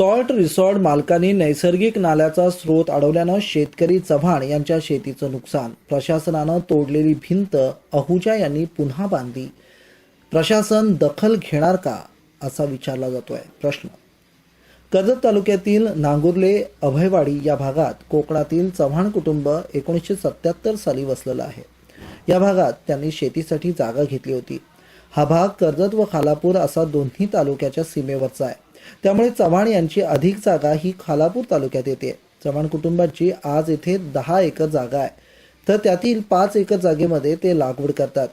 Salt resort मालकांनी नैसर्गिक नाल्याचा स्रोत अडवल्यानं शेतकरी चव्हाण यांच्या शेतीचं नुकसान. प्रशासनानं तोडलेली भिंत अहुजा यांनी पुन्हा बांधली. प्रशासन दखल घेणार का असा विचारला जातोय. प्रश्न. कर्जत तालुक्यातील नांगुर्ले अभयवाडी या भागात कोकणातील चव्हाण कुटुंब एकोणीसशे सत्याहत्तर साली वसलेलं आहे. या भागात त्यांनी शेतीसाठी जागा घेतली होती. हा भाग कर्जत व खालापूर असा दोन्ही तालुक्याच्या सीमेवरचा आहे. त्यामुळे चव्हाण यांची अधिक जागा ही खालापूर तालुक्यात येते. चव्हाण कुटुंबाची आज येथे दहा एकर जागा आहे. तर त्यातील पाच एकर जागेमध्ये ते लागवड करतात.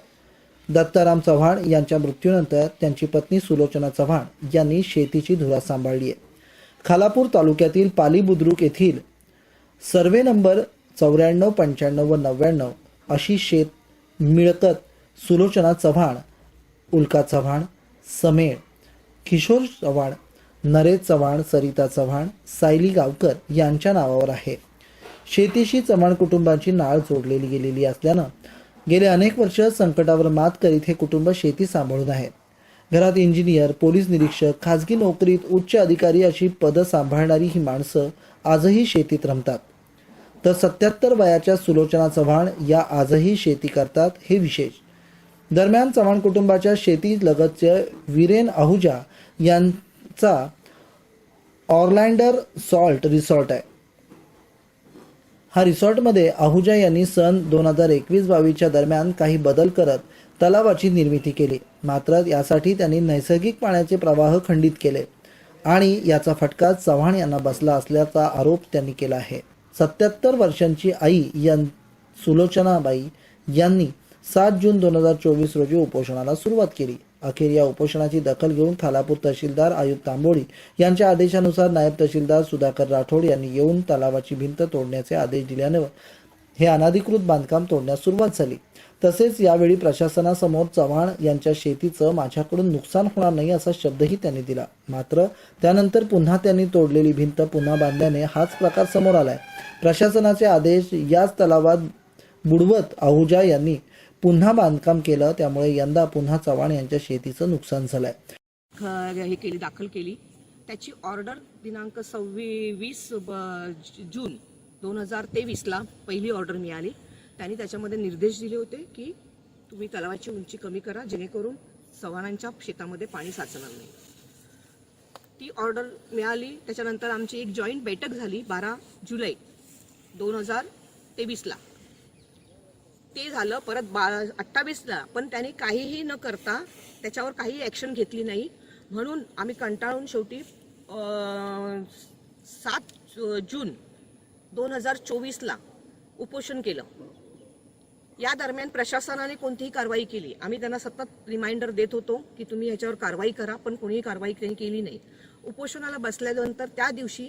दत्ताराम चव्हाण यांच्या मृत्यूनंतर त्यांची पत्नी सुलोचना चव्हाण यांनी शेतीची धुरा सांभाळली आहे. खालापूर तालुक्यातील पाली बुद्रुक येथील सर्वे नंबर चौऱ्याण्णव पंच्याण्णव व नव्याण्णव अशी शेत मिळकत सुलोचना चव्हाण उल्का चव्हाण समेळ किशोर चव्हाण नरेश चव्हाण सरिता चव्हाण सायली गावकर यांच्या नावावर आहे. शेतीशी चव्हाण कुटुंबाची नाळ जोडलेली गेलेली असल्यानं गेले अनेक वर्ष संकटावर मात करीत हे कुटुंब शेती सांभाळून आहे. घरात इंजिनियर पोलीस निरीक्षक खाजगी नोकरीत उच्च अधिकारी अशी पदं सांभाळणारी ही माणसं आजही शेतीत रमतात. तर सत्याहत्तर वयाच्या सुलोचना चव्हाण या आजही शेती करतात हे विशेष. दरम्यान चव्हाण कुटुंबाच्या शेती लगतचे वीरेन आहुजा यांचा ऑर्लँडर सॉल्ट रिसॉर्ट आहे. हा रिसॉर्टमध्ये आहुजा यांनी सन दोन हजार एकवीस बावीसच्या दरम्यान काही बदल करत तलावाची निर्मिती केली. मात्र यासाठी त्यांनी नैसर्गिक पाण्याचे प्रवाह खंडित केले आणि याचा फटका चव्हाण यांना बसला असल्याचा आरोप त्यांनी केला आहे. सत्याहत्तर वर्षांची आई यां सुलोचनाबाई यांनी सात जून दोन हजार चोवीस रोजी उपोषणाला सुरुवात केली. अखेर या उपोषणाची दखल घेऊन खालापूर तहसीलदार आयुक्त तांबोळी यांच्या आदेशानुसार नायब तहसीलदार सुधाकर राठोड यांनी येऊन तलावाची भिंत तोडण्याचे आदेश दिल्याने हे अनाधिकृत बांधकाम तोडण्यास सुरुवात झाली. तसेच यावेळी प्रशासनासमोर चव्हाण यांच्या शेतीचं माझ्याकडून नुकसान होणार नाही असा शब्दही त्यांनी दिला. मात्र त्यानंतर पुन्हा त्यांनी तोडलेली भिंत पुन्हा बांधल्याने हाच प्रकार समोर आलाय. प्रशासनाचे आदेश याच तलावात बुडवत आहुजा यांनी पुन्हा बांधकाम केलं त्यामुळे यंदा पुन्हा चव्हाण यांच्या शेतीचं नुकसान झालंय. हे केली दाखल केली. त्याची ऑर्डर दिनांक सव्वीस जून दोन हजार तेवीसला पहिली ऑर्डर मिळाली. त्यांनी त्याच्यामध्ये निर्देश दिले होते की तुम्ही तलावाची उंची कमी करा जेणेकरून चव्हाणांच्या शेतामध्ये पाणी साचणार नाही. ती ऑर्डर मिळाली. त्याच्यानंतर आमची एक जॉईंट बैठक झाली बारा जुलै दोन हजार तेवीसला. ते झालं परत बा अठ्ठावीसला. पण त्याने काहीही न करता त्याच्यावर काही ॲक्शन घेतली नाही. म्हणून आम्ही कंटाळून शेवटी सात जून दोन हजार चोवीसला उपोषण केलं. या दरम्यान प्रशासनाने कोणतीही कारवाई केली. आम्ही त्यांना सतत रिमाइंडर देत होतो की तुम्ही ह्याच्यावर कारवाई करा पण कोणीही कारवाई त्यांनी केली नाही. उपोषणाला बसल्यानंतर त्या दिवशी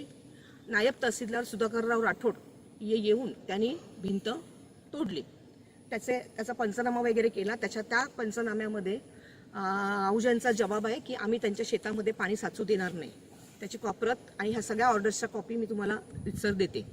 नायब तहसीलदार सुधाकरराव राठोड ये येऊन त्यांनी भिंत तोडली. त्याचे त्याचा पंचनामा वगैरे केला. त्याच्या त्या पंचनाम्यामध्ये आहुजांचा जबाब आहे की आम्ही त्यांच्या शेतामध्ये पाणी साचू देणार नाही. त्याची कॉपरत आणि ह्या सगळ्या ऑर्डर्सच्या कॉपी मी तुम्हाला रितसर देते.